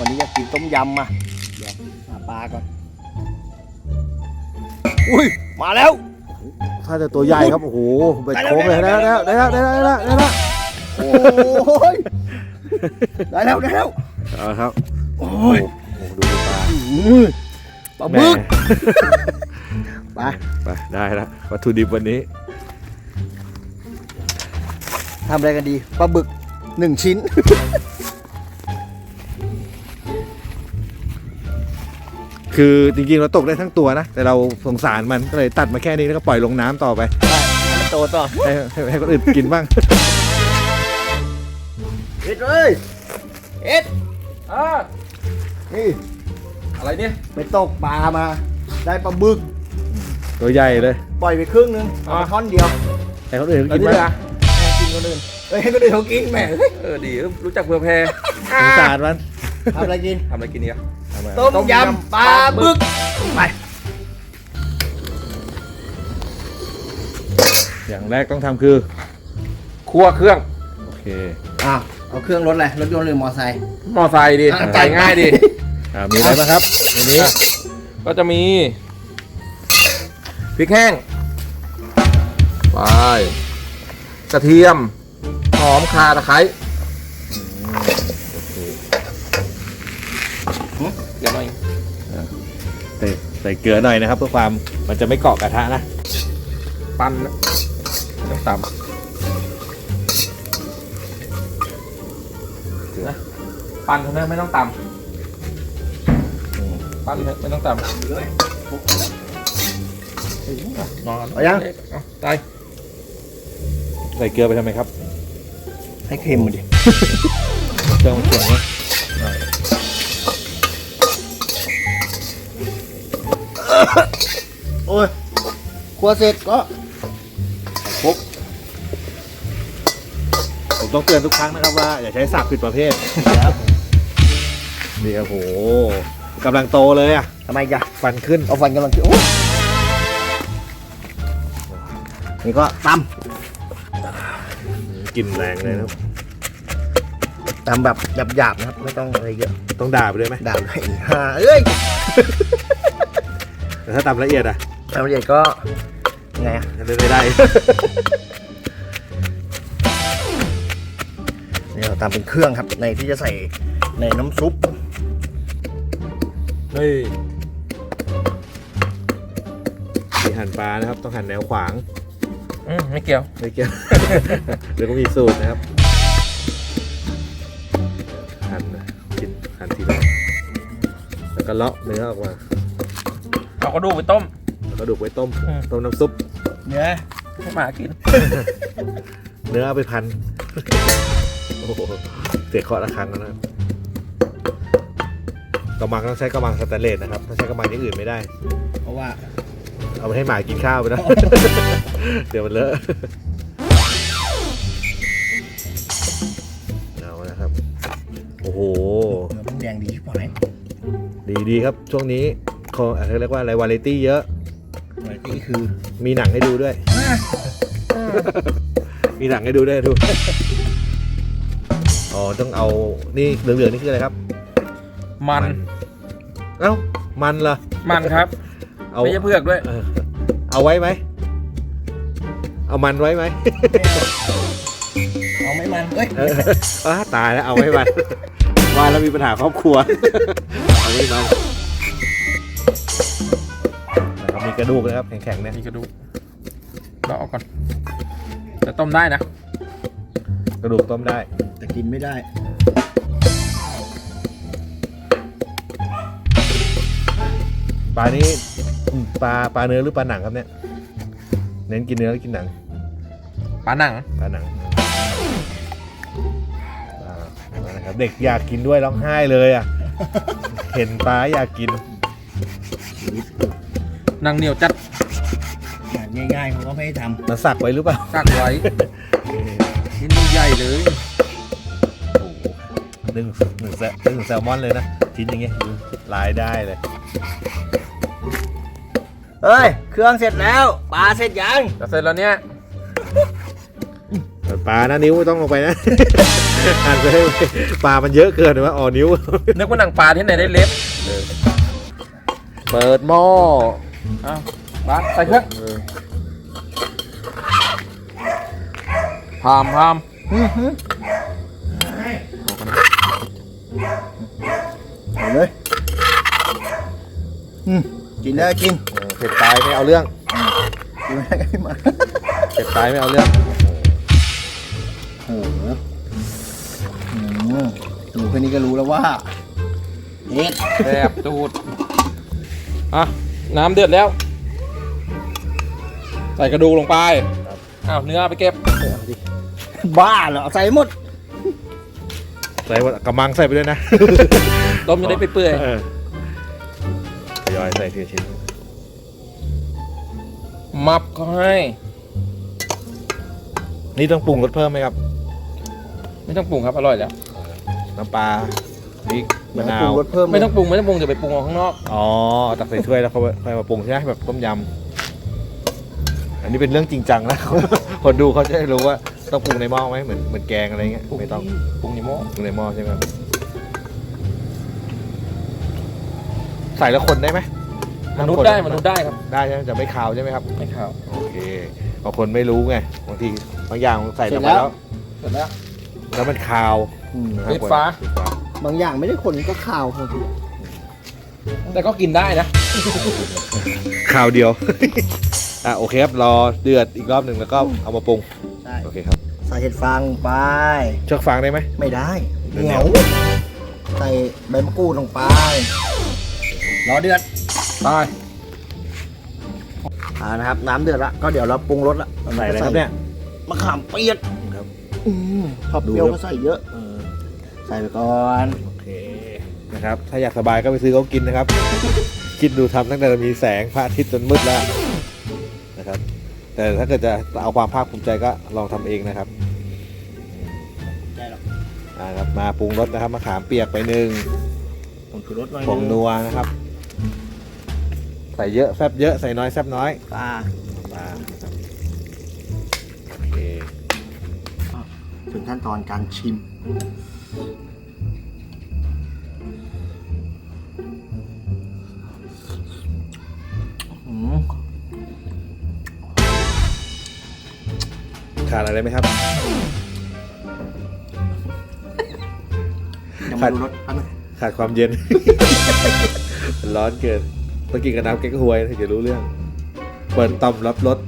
วันนี้อยากกินต้มยำมาเดี๋ยวหาปลาก่อนอุ้ยมาแล้วถ้าจะตัวใหญ่ครับโอ้โหเบ็ดโค้งเลยได้แล้วได้แล้วได้แล้วได้แล้วได้แล้วโอ้ยได้แล้วได้แล้วเอาครับโอ้โอ้ยโหดูปลาอื้อปลาบึกแหมไปไปได้แล้ววัตถุดิบวันนี้ทำอะไรกันดีปลาบึกหนึ่งชิ้น คือจริงๆเราตกได้ทั้งตัวนะ แต่เราสงสารมันก็เลยตัดมาแค่นี้แล้วก็ปล่อยลงน้ำต่อไปให้มันโตต่อให้ให้ให้คนอื่นกินบ้าง เอ็ดเลยเอ็ดอ่านี่อะไรเนี่ยไปตกปลามา ได้ปลาบึกตัวใหญ่เลยปล่อยไปครึ่งนึงเอามาท่อนเดียวให้คนอื่นแล้วกินนี่บ้างล่ะให้กินคนอื่นเอ้ยให้คนอื่นเขากินแหมเฮ้ยเออดีรู้จักเผื่อแพรสงสารมันทำอะไรกินทำอะไรกินเนี่ยเอามา ต้มยำปลาบึกไปอย่างแรกต้องทำคือคั่วเครื่อง โอเค อะเอาเครื่องรถอะไรรถยนต์หรือมอไซค์ มอไซค์ดิอะใส่ง่ายดิ อ่ามีอะไรบ้างครับในนี้อะก็จะมีพริกแห้งไปกระเทียม หอมข่าตะไคร้หึ เดี๋ยวหน่อยใส่ใส่เกลือหน่อยนะครับ เพื่อความมันจะไม่เกาะกระทะนะ ปั้นนะน้ำตำนะปั้นเท่านั้นไม่ต้องตำปั้นเถอะไม่ต้องตำนอนเอายังเอาไปใส่เกลือไปทำไมครับ ให้เค็มมาดิเครื่องมันเคียงนะ โอ้ยครัวเสร็จก็ผมต้องเตือนทุกครั้งนะครับว่าอย่าใช้สับผิดประเภทนี่ครับโหกำลังโตเลยอะทำไมจ๊ะฟันขึ้นเอาฟันกำลังขึ้นโอ้ยนี่ก็ตกลิ่นแรงเลยนะครับำตำแบบหยาบๆนะครับ ไม่ต้องอะไรเยอะ ต้องด่าไปด้วยไหมด่าไปฮ่าเอ้ย แต่ถ้าตำละเอียดอะตำละเอียดก็ไงอะไม่ได้ได้นี่เราตำเป็นเครื่องครับ ในที่จะใส่ในน้ำซุป เฮ้ยที่หั่นปลานะครับ ต้องหั่นแนวขวางอืมไม่เกี่ยว ไม่เกี่ยว เดี๋ยวก็มีสูตรนะครับ หั่นนะกินหั่นทีละแล้วก็เลาะเนื้อออกมา เอากระดูกไปต้ม แล้วก็ดูกไว้ต้ม อืม ต้มน้ำซุป เนื้อให้หมากิน เนื้อเอาไปพัน โอ้โหเสียเคราะห์ละครั้งแล้วนะครับกระมังต้องใช้กระมังสแตนเลสนะครับ ถ้าใช้กระมังอย่างอื่นไม่ได้ เพราะว่าเอาไปให้หมากินข้าวไปนะ เดี๋ยวมันเลอะเอานะครับ โอ้โห เนื้อมันแดงดีชิบหายดีดีครับ ช่วงนี้ เขาอะไรเรียกว่าอะไรวาไรตี้เยอะหน่อยนี่คือมีหนังให้ดูด้วย มีหนังให้ดูด้วยดูอ๋อต้องเอานี่เหลืองๆนี่คืออะไรครับ มันเอ้ามันเหรอมันครับเอาไม่ใช่เผือกด้วยเออเอาไว้ไหมเอามันไว้ไหมเอาไม่มันเอ้ยเอออ้าตายแล้วเอาไว้มันว่าแล้วมีปัญหาครอบครัวเอาไว้มัน กระดูกนะครับแข็งๆเนี่ยนี่กระดูกเราเอาก่อนจะต้มได้นะ กระดูกต้มได้ แต่กินไม่ได้ปลานี้อืมปลาปลาเนื้อหรือปลาหนังครับเนี่ยเน้นกินเนื้อหรือกินหนังปลาหนังปลาหนังอ่าเอาละครับเด็กอยากกินด้วยร้องไห้เลยอะ เห็นปลาอยากกิน หนังเหนียวจัดงานง่ายๆเขาก็ไม่ให้ทมาสักไว้หรือเปล่ากักไว้ชิ้นใหญ่ๆเลยโอ้โหหนึ่งหนึ่งแซลหนึ่งแซลมอนเลยนะชิ้นอย่างเงี้ยดูลายได้เลยำเฮ้ย เครื่องเสร็จแล้วปลาเสร็จยังจะเสร็จแล้วเนี่ยปลานะนิ้วไม่ต้องลงไปนะอ่านไปให้ปลามันเยอะเกินว่าอ๋อนิ้วนึกว่าหนังปลาที่ไหนได้เล็บเปิดหม้อ อ้าวบัสใส่เครื่องพามพามเอาเลยอืมกินได้กินเออเผ็ดตายไม่เอาเรื่องกินไม่ได้ก็มาเผ็ดตายไม่เอาเรื่องโอ้โหอืมดูแค่นี้ก็รู้แล้วว่าเอ็ดแซ่บตูดอะ น้ำเดือดแล้ว ใส่กระดูกลงไปอ้าวเนื้อไปเก็บ บ้าเหรอเอาใส่หมด ใส่กระมังใส่ไปด้วยนะ ต้มจะได้ไปเปื่อยเออทยอยใส่ทีละชิ้นมับก็ให้ นี่ต้องปรุงรสเพิ่มไหมครับ ไม่ต้องปรุงครับ อร่อยแล้ว น้ำปลาพริก มะนาปรุวงรสเพิ่มไม่ต้องปรุงไม่ต้องปรุงเดี๋ยวไปปรุงเอาข้างนอกอ๋อตักใส่ถ้วยแล้วเขาค่อยมาปรุงใช่ไหมแบบต้มยำอันนี้เป็นเรื่องจริงจังนะ คนดูเขาจะได้รู้ว่าต้องปรุงในหม้อไหมเหมือนเหมือนแกงอะไรเงี้ยไม่ต้องปรุงในหม้อปรุงในหม้อใช่ไหมครับใส่แล้วคนได้ไหมมนุษย์ได้มนุษย์ได้ครับ ได้ใช่ไหมจะไม่คาวใช่ไหมครับ ไม่ขาวโอเคบางคนไม่รู้ไงบางทีบางอย่างใส่ลงไปแล้วเสร็จแล้วแล้วมันคาวอืมนะครับปิดฝาปิดฝา บางอย่างไม่ได้คนก็ข่าวบางทีแต่ก็กินได้นะคาวเดียว อะโอเคครับ รอเดือดอีกรอบหนึ่งแล้วก็เอามาปรุง ใช่โอเคครับ ใส่เห็ดฟางลงไป เชือกฟางได้ไหม ไม่ได้เดี๋ยวเหนียวใส่ใบมะกรูดลงไป รอเดือดได้อ่านะครับ น้ำเดือดละก็เดี๋ยวเราปรุงรสละใส่อะไรครับเนี่ยมะขามเปียกครับอืมพอเปรี้ยวก็ใส่เยอะเออ ใส่ไปก่อนโอเคนะครับ ถ้าอยากสบายก็ไปซื้อเขากินนะครับ คิดดูทำตั้งแต่มีแสงพระอาทิตย์จนมืดแล้วนะครับ แต่ถ้าเกิดจะเอาความภาคภูมิใจก็ลองทำเองนะครับได้หรอกอ่าครับมาปรุงรสนะครับมะขามเปียกไปหนึ่งผงชูรสหน่อยผงนัวนะครับ ใส่เยอะแซบเยอะใส่น้อยแซบน้อยปลาปลาครับโอเค ถึงขั้นตอนการชิมอืม ขาดอะไรไหมครับ ยังไม่รู้รสอันนึงขาดความเย็น มันร้อนเกินต้องกินกับน้ำแก๊กฮวยถึงจะรู้เรื่อง เปิดต่อมรับรส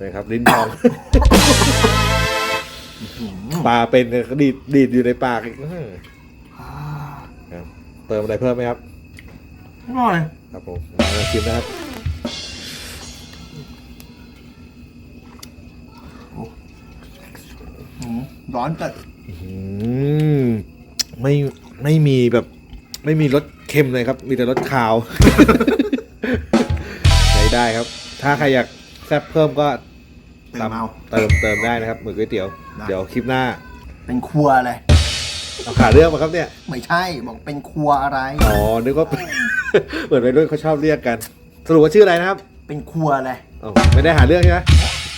เลยครับ ลิ้นทอง ปลาเป็นเนี่ยก็ดีดดีดอยู่ในปากอีกอื้อหือครับเติมอะไรเพิ่มไหมครับ อร่อยครับผมมาชิมนะครับ อืมร้อนจัดอืมไม่ไม่มีแบบ ไม่มีรสเค็มเลยครับ มีแต่รสขาว ใช้ได้ครับ ถ้าใครอยากแซ่บเพิ่มก็ เติมเอาเติมเติมได้นะครับหมือก๋วยเตี๋ยว ได้ เดี๋ยวคลิปหน้าเป็นครัวอะไรเอาขาเรื่องมาครับเนี่ย ไม่ใช่บอกเป็นครัวอะไร อ๋อ นึกว่า เหมือนวัยรุ่นเขาชอบเรียกกัน สรุปว่าชื่ออะไรนะครับเป็นครัวอะไร อ๋อไม่ได้หาเรื่องใช่ไหม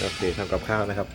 โอเคทำกับข้าวนะครับ